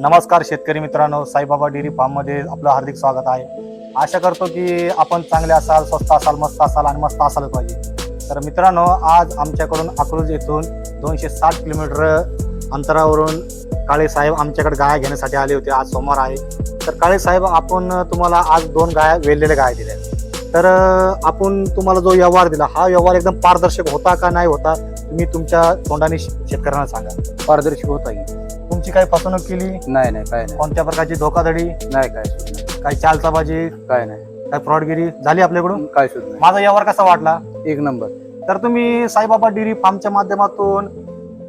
नमस्कार शेतकरी मित्रांनो साईबाबा डेअरी फार्ममध्ये आपलं हार्दिक स्वागत आहे. आशा करतो की आपण चांगले असाल स्वस्त असाल मस्त असाल आणि मस्त असाल पाहिजे. तर मित्रांनो आज आमच्याकडून अकलूज येथून दोनशे साठ किलोमीटर अंतरावरून काळे साहेब आमच्याकडे गाय घेण्यासाठी आले होते. आज सोमवार आहे. तर काळे साहेब आपण तुम्हाला आज दोन गाय वेललेल्या गाय दिल्या तर आपण तुम्हाला जो व्यवहार दिला हा व्यवहार एकदम पारदर्शक होता का नाही होता तुम्ही तुमच्या तोंडाने शेतकऱ्यांना सांगा. पारदर्शक होता येईल तुमची काही फसवणूक केली? नाही नाही काय नाही. कोणत्या प्रकारची धोकाधडी नाही काय. काही चालचाबाजी? काय नाही. काही फ्रॉडगिरी? झाली आपल्याकडून? काय सुद्धा माझा व्यवहार कसा वाटला? एक नंबर. तर तुम्ही साईबाबा डेअरी फार्मच्या माध्यमातून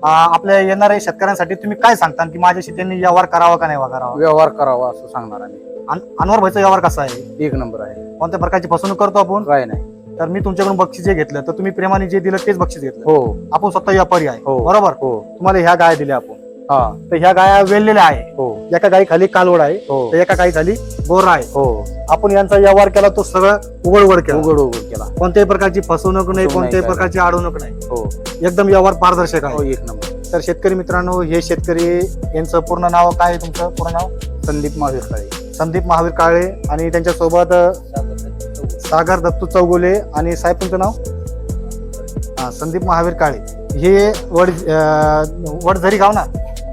अं, आपल्या येणाऱ्या शेतकऱ्यांसाठी तुम्ही काय सांगता? की माझ्याशी त्यांनी व्यवहार करावा का नाही करावा? व्यवहार करावा असं सांगणार आम्ही. अन- अनवर भाईचा व्यवहार कसा आहे? एक नंबर आहे. कोणत्या प्रकारची फसवणूक करतो आपण? काय नाही. तर मी तुमच्याकडून बक्षीस जे घेतलं तर तुम्ही प्रेमाने जे दिलं तेच बक्षीस घेतलं. हो. आपण स्वतः व्यापारी आहे. हो. बरोबर? हो. तुम्हाला ह्या गाय दिल्या आपण. हा. तर ह्या गाया वेललेल्या आहे. हो. एका गाई खाली कालवड आहे हो. तर एका गाई खाली बोरा आहे. हो. आपण यांचा व्यवहार केला तो सगळं उघड उघड केला. उघड उघड केला. कोणत्याही प्रकारची फसवणूक नाही कोणत्याही नाही, प्रकारची अडवणूक नाही. हो. एकदम व्यवहार पारदर्शक हो आहे एक नंबर. तर शेतकरी मित्रांनो हे शेतकरी यांचं पूर्ण नाव काय आहे तुमचं? पूर्ण नाव? संदीप महावीर काळे. संदीप महावीर काळे आणि त्यांच्यासोबत सागर दत्तू चौगुले आणि साहेब तुमचं नाव? हा संदीप महावीर काळे. हे वड अं, वडझरी गाव ना?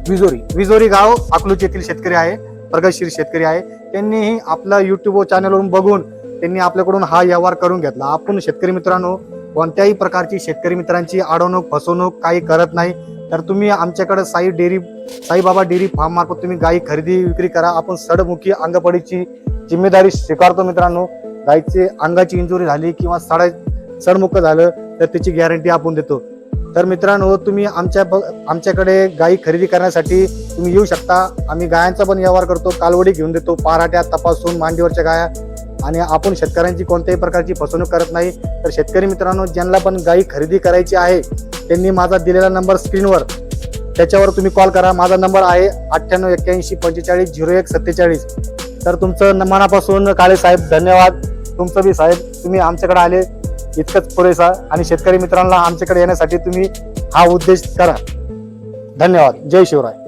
विजोरी. विजोरी गाव अकलूज येथील शेतकरी आहे प्रगतशील शेतकरी आहे. त्यांनीही आपला युट्यूब चॅनलवरून बघून त्यांनी आपल्याकडून हा व्यवहार करून घेतला. आपण शेतकरी मित्रांनो कोणत्याही प्रकारची शेतकरी मित्रांची अडवणूक फसवणूक काही करत नाही. तर तुम्ही आमच्याकडे Sai dairy Saibaba dairy farm मार्फत तुम्ही गाई खरेदी विक्री करा. आपण सडमुखी अंगपडीची जिम्मेदारी स्वीकारतो मित्रांनो. गायीचे अंगाची इंजुरी झाली किंवा सडा सडमुख झालं तर त्याची गॅरंटी आपण देतो. तर मित्रांनो तुम्ही आमच्या आमच्याकडे गाई खरेदी करण्यासाठी तुम्ही येऊ शकता. आम्ही गायांचा पण व्यवहार करतो कालवडी घेऊन देतो पाराट्या तपासून मांडीवरच्या गाया. आणि आपण शेतकऱ्यांची कोणत्याही प्रकारची फसवणूक करत नाही. तर शेतकरी मित्रांनो ज्यांना पण गायी खरेदी करायची आहे त्यांनी माझा दिलेला नंबर स्क्रीनवर त्याच्यावर तुम्ही कॉल करा. माझा नंबर आहे अठ्ठ्याण्णव एक्क्याऐंशी पंचेचाळीस झिरो एक सत्तेचाळीस. तर तुमचं मनापासून काळे साहेब धन्यवाद. तुमचं बी साहेब तुम्ही आमच्याकडे आले. इतकंच पुरेसा आणि शेतकरी मित्रांना आमच्याकडे येण्यासाठी तुम्ही हा उद्देश करा. धन्यवाद. जय शिवराय.